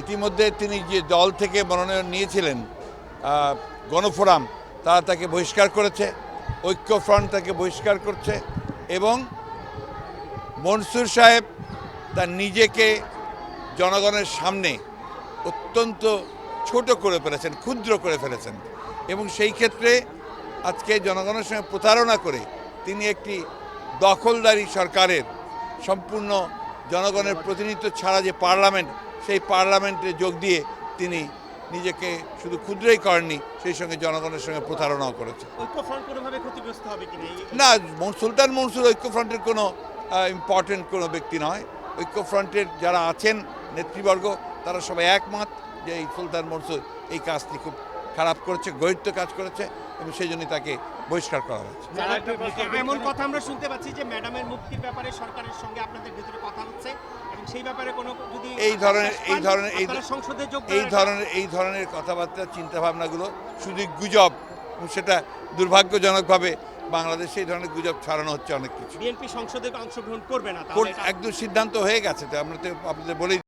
ইতিমধ্যে তিনি যে দল থেকে মনোনয়ন নিয়েছিলেন গণফোরাম তারা তাকে বহিষ্কার করেছে, ঐক্য ফ্রন্ট তাকে বহিষ্কার করছে এবং মনসুর সাহেব তার নিজেকে জনগণের সামনে অত্যন্ত ছোট করে ফেলেছেন, ক্ষুদ্র করে ফেলেছেন এবং সেই ক্ষেত্রে আজকে জনগণের সঙ্গে প্রতারণা করে তিনি একটি দখলদারি সরকারের সম্পূর্ণ জনগণের প্রতিনিধিত্ব ছাড়া যে পার্লামেন্ট সেই পার্লামেন্টে যোগ দিয়ে তিনি নিজেকে শুধু ক্ষুদ্রই করেননি সেই সঙ্গে জনগণের সঙ্গে প্রতারণাও করেছে না সুলতান মনসুর ঐক্যফ্রন্টের কোনো ইম্পর্টেন্ট কোনো ব্যক্তি নয়। ঐক্যফ্রন্টের যারা আছেন নেতৃবর্গ তারা সবাই একমত যে এই সুলতান মনসুর এই কাজটি খুব খারাপ করেছে গরিত্ব কাজ করেছে এবং সেই জন্যই তাকে বহিষ্কার করা হয়েছে। এমন কথা আমরা শুনতে পাচ্ছি যে ম্যাডামের মুক্তির ব্যাপারে সরকারের সঙ্গে আপনাদের ভিতরে কথা সেই ব্যাপারে কোনো যদি এই ধরনের- এই ধরনের- এই- সংসদে যোগ এই ধরনের এই ধরনের কথাবার্তা চিন্তা ভাবনাগুলো শুধু গুজব সেটা দুর্ভাগ্যজনকভাবে বাংলাদেশে এই ধরনের গুজব ছড়ানো হচ্ছে অনেক কিছু। বিএনপি সংসদে অংশগ্রহণ করবে না একদম সিদ্ধান্ত হয়ে গেছে তো আমরা তো আপনাদের বলেই